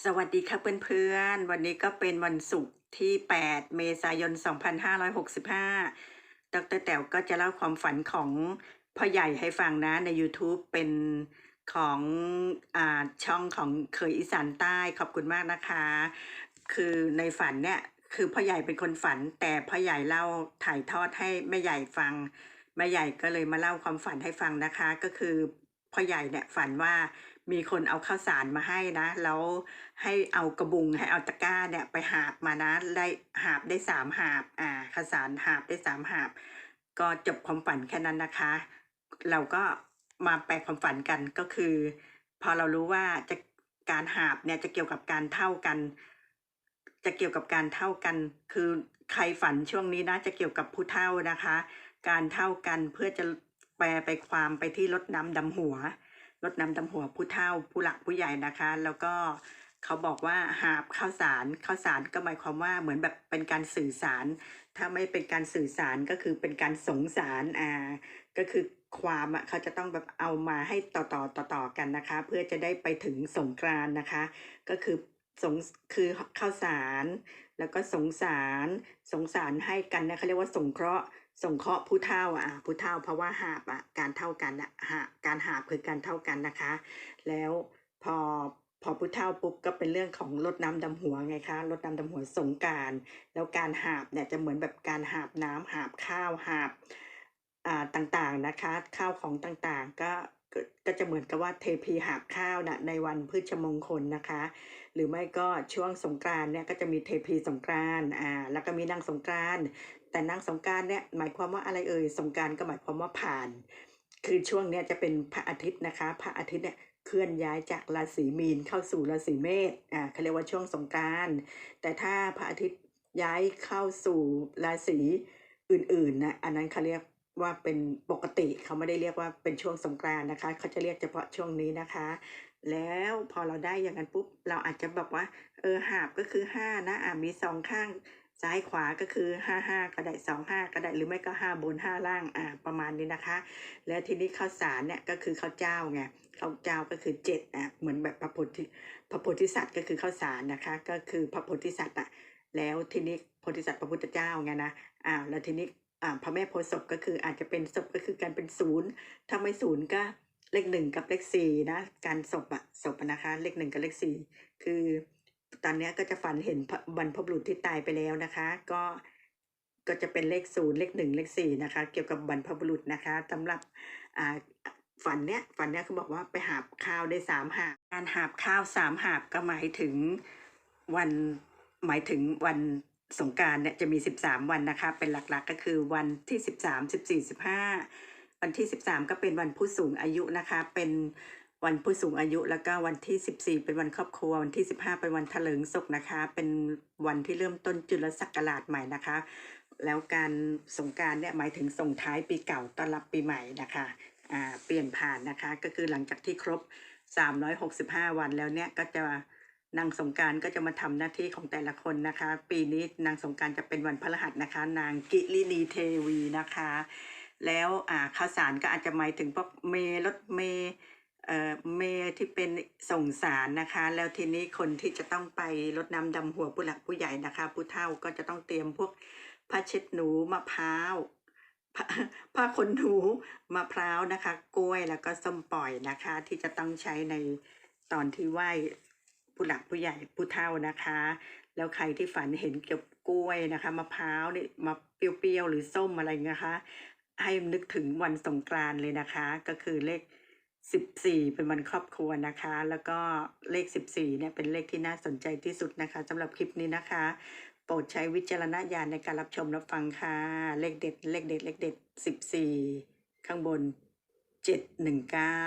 สวัสดีค่ะเพื่อนๆ วันนี้ก็เป็นวันศุกร์ที่ 8 เมษายน 2565 ดรแต๋วก็จะเล่าความฝันของพ่อใหญ่ให้ฟังนะใน YouTube เป็นของอช่องของเคยอีสานใต้ขอบคุณมากนะคะ คือในฝันเนี่ยคือพ่อใหญ่เป็นคนฝัน แต่พ่อใหญ่เล่าถ่ายทอดให้แม่ใหญ่ฟังแม่ใหญ่ก็เลยมาเล่าความฝันให้ฟังนะคะ ก็คือ พ่อใหญ่เนี่ยฝันว่ามีคนเอาข้าวสารมาให้นะ แล้วให้เอากระบุงให้เอาตะกร้าเนี่ยไปหาบมานะได้หาบได้สามหาบอ่าข้าวสารหาบได้สามหาบ ก็จบความฝันแค่นั้นนะคะ เราก็มาแปลความฝันกันก็คือ พอเรารู้ว่าจะการหาบเนี่ยจะเกี่ยวกับการเท่ากัน จะเกี่ยวกับการเท่ากัน คือใครฝันช่วงนี้นะจะเกี่ยวกับผู้เท่านะคะ การเท่ากันเพื่อจะ ปลไปความไปที่รดน้ำดำหัวรดน้ำดำหัวผู้เท่าผู้หลักผู้ใหญ่นะคะ แล้วก็เขาบอกว่าหาบข้าวสารข้าวสารก็หมายความว่าเหมือนแบบเป็นการสื่อสาร ถ้าไม่เป็นการสื่อสารก็คือเป็นการสงสารอ่าก็คือความอะเขาจะต้องแบบเอามาให้ต่อต่อต่อต่อกันนะคะ เพื่อจะได้ไปถึงสงกรานนะคะ ก็คือสงคือข้าวสาร แล้วก็สงสาร สงสารให้กันนะเขาเรียกว่าสงเคราะห์ สงเคราะห์ผู้เท่าอะผู้เท่าเพราะว่าหาบอะการเท่ากันอะหาการหาบคือการเท่ากันนะคะ แล้วพอพอผู้เท่าปุ๊บก็เป็นเรื่องของรดน้ำดำหัวไงคะรดน้ำดำหัวสงการแล้วการหาบเนี่ยจะเหมือนแบบการหาบน้ำหาบข้าวหาบอ่าต่างๆนะคะ ข้าวของต่างๆก็ ก็จะเหมือนกับว่าเทพีหาบข้าวนะในวันพฤชมงคลนะคะ หรือไม่ก็ช่วงสงกรานเนี่ยก็จะมีเทพีสงกรานอ่าแล้วก็มีนางสงกรานแต่นางสงกรานเนี่ยหมายความว่าอะไรเอ่ยสงกรานก็หมายความว่าผ่าน คือช่วงเนี้ยจะเป็นพระอาทิตย์นะคะ พระอาทิตย์เนี่ยเคลื่อนย้ายจากราศีมีนเข้าสู่ราศีเมษอ่าเขาเรียกว่าช่วงสงกรานแต่ถ้าพระอาทิตย์ย้ายเข้าสู่ราศีอื่นๆนะอันนั้นเขาเรียก ว่าเป็นปกติเขาไม่ได้เรียกว่าเป็นช่วงสงกรานต์นะคะ เขาจะเรียกเฉพาะช่วงนี้นะคะ แล้วพอเราได้อย่างนั้นปุ๊บเราอาจจะบอกว่า เออหาบก็คือห้านะอ่ามีสองข้างซ้ายขวาก็คือห้าห้าก็ได้สองห้าก็ได้หรือไม่ก็ห้าบนห้าล่างอ่าประมาณนี้นะคะ แล้วทีนี้ข้าวสารเนี่ยก็คือข้าวเจ้าไงข้าวเจ้าก็คือเจ็ดอะเหมือนแบบพระโพธิพระโพธิสัตว์ก็คือข้าวสารนะคะ ก็คือพระโพธิสัตว์อะแล้วทีนี้โพธิสัตว์พระพุทธเจ้าไงนะอ่าแล้วทีนี้ พระแม่โพธิ์ศพก็คืออาจจะเป็นศพก็คือการเป็นศูนย์ถ้าไม่ศูนย์ก็เลขหนึ่งกับเลขสี่นะ การศพอะศพนะคะ เลขหนึ่งกับเลขสี่คือ ตอนนี้ก็จะฝันเห็นบรรพบุรุษที่ตายไปแล้วนะคะ ก็ก็จะเป็นเลขศูนย์เลขหนึ่งเลขสี่นะคะ เกี่ยวกับบรรพบุรุษนะคะสำหรับอ่าฝันเนี้ยฝันเนี้ยเขาบอกว่าไปหาบข้าวได้สามหาบการหาบข้าวสามหาบก็หมายถึงวันหมายถึงวัน สงการเนี่ยจะมีสิบสามวันนะคะ เป็นหลักๆก็คือวันที่สิบสามสิบสี่สิบห้าวันที่สิบสามก็เป็นวันผู้สูงอายุนะคะ เป็นวันผู้สูงอายุแล้วก็วันที่ 14 เป็นวันครอบครัว วันที่ 15 เป็นวันเถลิงศกนะคะ เป็นวันที่เริ่มต้นจุลศักราชใหม่นะคะ แล้วการสงการเนี่ยหมายถึงส่งท้ายปีเก่าต้อนรับปีใหม่นะคะอ่าเปลี่ยนผ่านนะคะก็คือหลังจากที่ครบ 365 วันแล้วเนี่ยก็จะ นางสงการก็จะมาทำหน้าที่ของแต่ละคนนะคะ ปีนี้นางสงการจะเป็นวันพฤหัสนะคะ นางกิลินีเทวีนะคะ แล้วอ่าข้าวสารก็อาจจะหมายถึงพวกเมรถเมเอ่อเมที่เป็นส่งสารนะคะ แล้วทีนี้คนที่จะต้องไปรดน้ำดำหัวผู้หลักผู้ใหญ่นะคะ ผู้เฒ่าก็จะต้องเตรียมพวกผ้าเช็ดหนูมะพร้าวผ้าผ้าขนหนูมะพร้าวนะคะ กล้วยแล้วก็ส้มปล่อยนะคะ ที่จะต้องใช้ในตอนที่ไหว้ ผู้หลักผู้ใหญ่ผู้เฒ่านะคะ แล้วใครที่ฝันเห็นเกี่ยวกับกล้วยนะคะมะพร้าวนี่มาเปรี้ยวๆหรือส้มอะไรนะคะ ให้นึกถึงวันสงกรานเลยนะคะ ก็คือเลขสิบสี่เป็นวันครอบครัวนะคะ แล้วก็เลขสิบสี่เนี่ยเป็นเลขที่น่าสนใจที่สุดนะคะสำหรับคลิปนี้นะคะ โปรดใช้วิจารณญาณในการรับชมรับฟังค่ะ เลขเด็ด เลขเด็ด เลขเด็ดสิบสี่ข้างบนเจ็ดหนึ่งเก้า